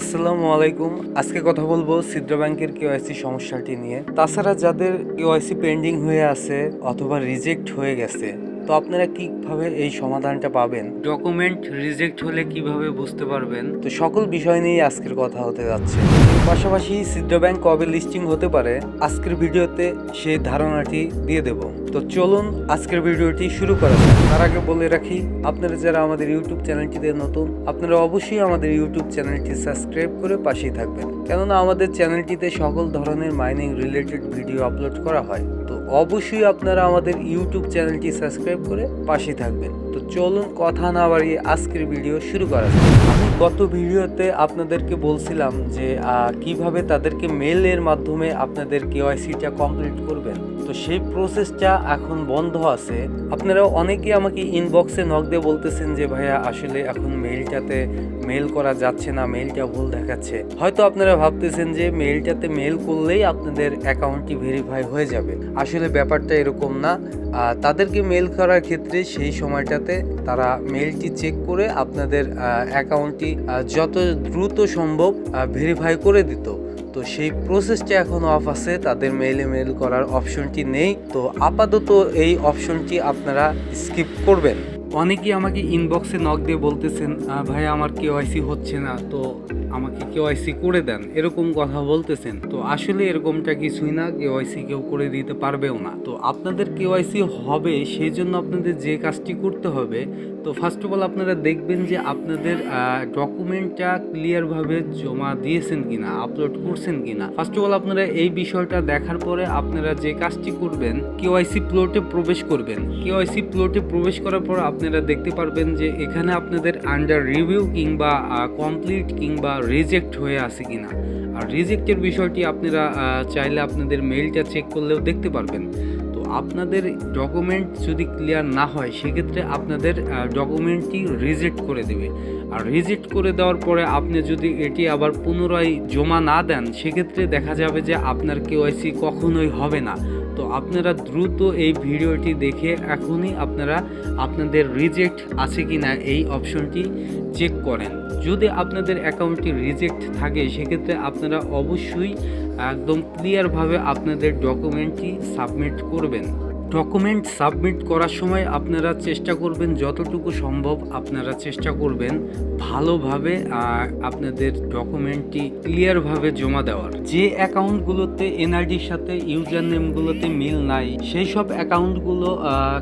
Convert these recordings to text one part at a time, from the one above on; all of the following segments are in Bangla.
আসসালামু আলাইকুম। আজকে কথা বলব সিদ্রা ব্যাংকের কেওয়াইসি সমস্যাটি নিয়ে। তাছাড়া যাদের কেওয়াইসি পেন্ডিং হয়ে আছে অথবা রিজেক্ট হয়ে গেছে তো আপনারা কীভাবে এই সমাধানটা পাবেন? ডকুমেন্ট রিজেক্ট হলে কীভাবে বুঝতে পারবেন? তো সকল বিষয় নিয়ে আজকের কথা হতে যাচ্ছে। পাশাপাশি সিদ্রা ব্যাংক কবে লিস্টিং হতে পারে আজকের ভিডিওতে সেই ধারণাটি দিয়ে দেব। তো চলুন আজকের ভিডিওটি শুরু করা যাক। তার আগে বলে রাখি আপনারা যারা আমাদের ইউটিউব চ্যানেলটিতে নতুন আপনারা অবশ্যই আমাদের ইউটিউব চ্যানেলটি সাবস্ক্রাইব করে পাশেই থাকবেন। কেননা আমাদের চ্যানেলটিতে সকল ধরনের মাইনিং রিলেটেড ভিডিও আপলোড করা হয়। অবশ্যই আপনারা আমাদের ইউটিউব চ্যানেলটি সাবস্ক্রাইব করে পাশে থাকবেন। তো চলুন কথা না বাড়িয়ে আজকের ভিডিও শুরু করা আমি গত ভিডিওতে আপনাদেরকে বলছিলাম যে কীভাবে তাদেরকে মেলের মাধ্যমে আপনাদের কেওয়াইসিটা কমপ্লিট করবেন? তো সেই প্রসেসটা এখন বন্ধ আছে। আপনারা অনেকে আমাকে ইনবক্সে নক দিয়ে বলতেছেন যে, ভাইয়া, আসলে এখন মেইলটাতে মেল করা যাচ্ছে না মেইলটা ভুল দেখাচ্ছে। হয়তো আপনারা ভাবতেছেন যে মেইলটাতে মেল করলেই আপনাদের অ্যাকাউন্টটি ভেরিফাই হয়ে যাবে। আসলে ব্যাপারটা এরকম না। তাদেরকে মেল করার ক্ষেত্রে সেই সময়টাতে তারা মেলটি চেক করে আপনাদের অ্যাকাউন্টটি যত দ্রুত সম্ভব ভেরিফাই করে দিত। তো সেই প্রসেসটা এখন অফ আছে তাদের মেইলে মেল করার অপশনটি নেই। তো আপাতত এই অপশনটি আপনারা স্কিপ করবেন। অনেকেই আমাকে ইনবক্সে নক দিয়ে বলতেছেন "আহ, ভাই আমার কেওয়াইসি হচ্ছে না। তো আমাকে কেওয়াইসি করে দেন, এরকম কথা বলতেছেন। তো আসলে এরকমটা কিছুই না কেওয়াইসি কেউ করে দিতে পারবেও না। তো আপনাদের কেওয়াইসি হবে সেই জন্য আপনাদের যে কাজটি করতে হবে, তো ফার্স্ট অফ অল আপনারা দেখবেন যে আপনাদের ডকুমেন্টটা ক্লিয়ারভাবে জমা দিয়েছেন কিনা আপলোড করছেন কিনা। ফার্স্ট অফ অল আপনারা এই বিষয়টা দেখার পরে আপনারা যে কাজটি করবেন কেওয়াইসি প্লটে প্রবেশ করবেন। কেওয়াইসি প্লটে প্রবেশ করার পর আপনারা দেখতে পারবেন যে এখানে আপনাদের আন্ডার রিভিউ কিংবা কমপ্লিট কিংবা রিজেক্ট হয়ে আছে কি না আর রিজেক্টের বিষয়টি আপনারা চাইলে আপনাদের মেইলটা চেক করলেও দেখতে পারবেন। তো আপনাদের ডকুমেন্ট যদি ক্লিয়ার না হয়, সেক্ষেত্রে আপনাদের ডকুমেন্টটি রিজেক্ট করে দেবে। আর রিজেক্ট করে দেওয়ার পরে আপনি যদি এটি আবার পুনরায় জমা না দেন, সেক্ষেত্রে দেখা যাবে যে আপনার কেওয়াইসি কখনোই হবে না। তো আপনারা দ্রুত এই ভিডিওটি দেখে এখনই আপনারা আপনাদের রিজেক্ট আছে কি না এই অপশনটি চেক করেন। যদি আপনাদের অ্যাকাউন্টটি রিজেক্ট থাকে, সেক্ষেত্রে আপনারা অবশ্যই একদম ক্লিয়ারভাবে আপনাদের ডকুমেন্টটি সাবমিট করবেন। ডকুমেন্ট সাবমিট করার সময় আপনারা চেষ্টা করবেন, যতটুকু সম্ভব আপনারা চেষ্টা করবেন ভালোভাবে আপনাদের ডকুমেন্টটি ক্লিয়ারভাবে জমা দেওয়ার। যে অ্যাকাউন্টগুলোতে এনআইডির সাথে ইউজার নেমগুলোতে মিল নাই, সেই সব অ্যাকাউন্টগুলো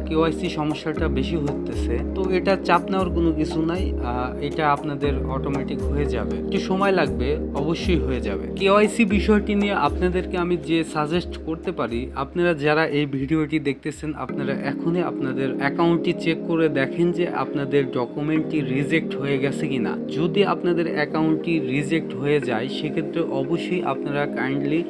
কেওয়াইসি সমস্যাটা বেশি হতেছে তো এটা চাপ নেওয়ার কোনো কিছু নাই এটা আপনাদের অটোমেটিক হয়ে যাবে। একটু সময় লাগবে, অবশ্যই হয়ে যাবে। কেওয়াইসি বিষয়টি নিয়ে আপনাদেরকে আমি যে সাজেস্ট করতে পারি, আপনারা যারা এই ভিডিওটি দেখতেছেন, আপনারা এখনই আপনাদের অ্যাকাউন্টটি চেক করে দেখেন যে আপনাদের ডকুমেন্টটি রিজেক্ট হয়ে গেছে কিনা। যদি আপনাদের অ্যাকাউন্টটি রিজেক্ট হয়ে যায়, সেক্ষেত্রে অবশ্যই আপনারা কাইন্ডলি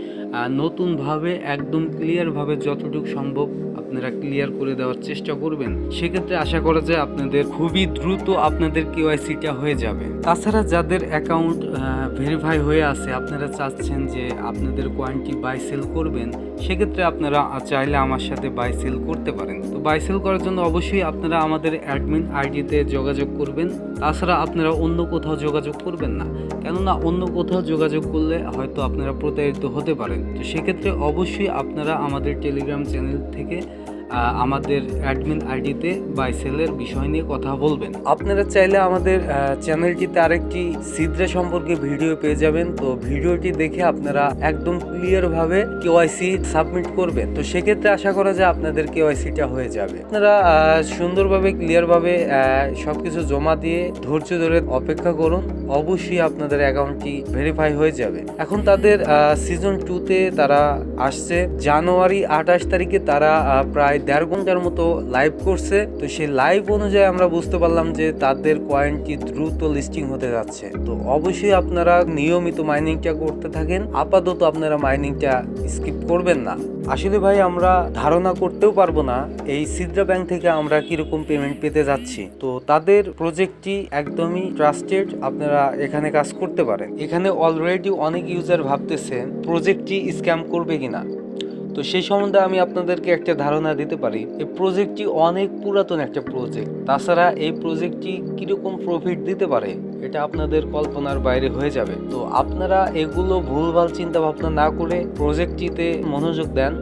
নতুনভাবে, একদম ক্লিয়ারভাবে যতটুকু সম্ভব আপনারা ক্লিয়ার করে দেওয়ার চেষ্টা করবেন। সেক্ষেত্রে আশা করা যায় আপনাদের খুবই দ্রুত আপনাদের কেওয়াইসিটা হয়ে যাবে। তাছাড়া যাদের অ্যাকাউন্ট ভেরিফাই হয়ে আছে, আপনারা চাচ্ছেন যে আপনাদের কোয়ান্টি বাই সেল করবেন, সেক্ষেত্রে আপনারা চাইলে আমার সাথে বাই সেল করতে পারেন। তো বাই সেল করার জন্য অবশ্যই আপনারা আমাদের অ্যাডমিন আইডিতে যোগাযোগ করবেন। তাছাড়া আপনারা অন্য কোথাও যোগাযোগ করবেন না। কেননা অন্য কোথাও যোগাযোগ করলে হয়তো আপনারা প্রতারিত হতে পারেন। তো সেক্ষেত্রে অবশ্যই আপনারা আমাদের টেলিগ্রাম চ্যানেল থেকে আমাদের অ্যাডমিন আইডিতে বাই সেলের বিষয় নিয়ে কথা বলবেন। আপনারা চাইলে আমাদের চ্যানেলটিতে আরেকটি সিদ্রা সম্পর্কে ভিডিও পেয়ে যাবেন। তো ভিডিওটি দেখে আপনারা একদম ক্লিয়ারভাবে কেওয়াইসি সাবমিট করবেন। তো সেক্ষেত্রে আশা করা যায় আপনাদের কেওয়াইসিটা হয়ে যাবে। আপনারা সুন্দরভাবে ক্লিয়ারভাবে সবকিছু জমা দিয়ে ধৈর্য ধরে অপেক্ষা করুন। অবশ্যই আপনাদের অ্যাকাউন্টটি ভেরিফাই হয়ে যাবে। এখন তাদের সিজন টুতে তারা আসছে। জানুয়ারি আঠাশ তারিখে তারা প্রায় দেড় ঘণ্টার মতো লাইভ করছে, তো সেই লাইভ অনুযায়ী আমরা বুঝতে পারলাম যে তাদের কয়েনটি দ্রুত লিস্টিং হতে যাচ্ছে। তো অবশ্যই আপনারা নিয়মিত মাইনিংটা করতে থাকেন, আপাতত আপনারা মাইনিংটা স্কিপ করবেন না। আসলে ভাই, আমরা ধারণা করতেও পারব না এই সিদ্রা ব্যাংক থেকে আমরা কীরকম পেমেন্ট পেতে যাচ্ছি। তো তাদের প্রজেক্টটি একদমই ট্রাস্টেড আপনারা এখানে কাজ করতে পারেন। এখানে অলরেডি অনেক ইউজার ভাবতেছে প্রজেক্টটি স্ক্যাম করবে কিনা। তো সেই সম্বন্ধে আমি আপনাদেরকে একটা ধারণা দিতে পারি, এই প্রজেক্টটি অনেক পুরাতন একটা প্রজেক্ট তাছাড়া এই প্রজেক্টটি কীরকম প্রফিট দিতে পারে? এটা আপনাদের কল্পনার বাইরে হয়ে যাবে। তো আপনারা এগুলো ভুলভাল চিন্তা ভাবনা না করে প্রজেক্টটিতে মনোযোগ দেন,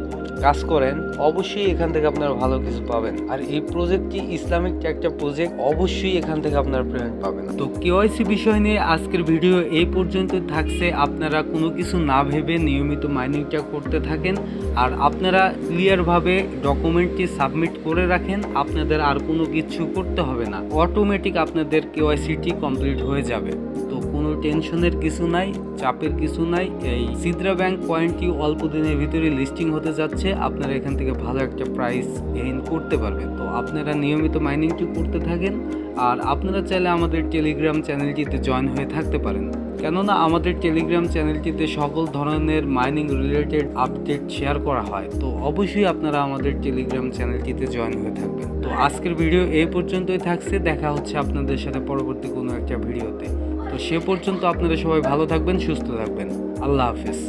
কাজ করেন, অবশ্যই এখান থেকে আপনারা ভালো কিছু পাবেন। আর এই প্রজেক্টটি ইসলামিক একটা প্রজেক্ট, অবশ্যই এখান থেকে আপনারা পেমেন্ট পাবেন। তো কেওয়াইসি বিষয় নিয়ে আজকের ভিডিও এই পর্যন্ত থাকছে। আপনারা কোনো কিছু না ভেবে নিয়মিত মাইনিংটা করতে থাকেন। আর আপনারা ক্লিয়ারভাবে ডকুমেন্টটি সাবমিট করে রাখেন। আপনাদের আর কোনো কিছু করতে হবে না। অটোমেটিক আপনাদের কেওয়াইসিটি কমপ্লিট হয়ে যাবে। তো কোনো টেনশনের কিছু নাই, চাপের কিছু নাই। এই সিদ্রা ব্যাংক পয়েন্টটি অল্প দিনের ভিতরে লিস্টিং হতে যাচ্ছে। আপনারা এখান থেকে ভালো একটা প্রাইস গেইন করতে পারবেন। তো আপনারা নিয়মিত মাইনিংটি করতে থাকেন। আর আপনারা চাইলে আমাদের টেলিগ্রাম চ্যানেলটিতে জয়েন হয়ে থাকতে পারেন। কেননা আমাদের টেলিগ্রাম চ্যানেলটিতে সকল ধরনের মাইনিং রিলেটেড আপডেট শেয়ার করা হয়, তো অবশ্যই আপনারা আমাদের টেলিগ্রাম চ্যানেলটিতে জয়েন হয়ে থাকবেন। তো আজকের ভিডিও এই পর্যন্তই থাকছে, দেখা হচ্ছে আপনাদের সাথে পরবর্তী কোনো একটা ভিডিওতে তো সে পর্যন্ত আপনারা সবাই ভালো থাকবেন, সুস্থ থাকবেন। আল্লাহ হাফিজ।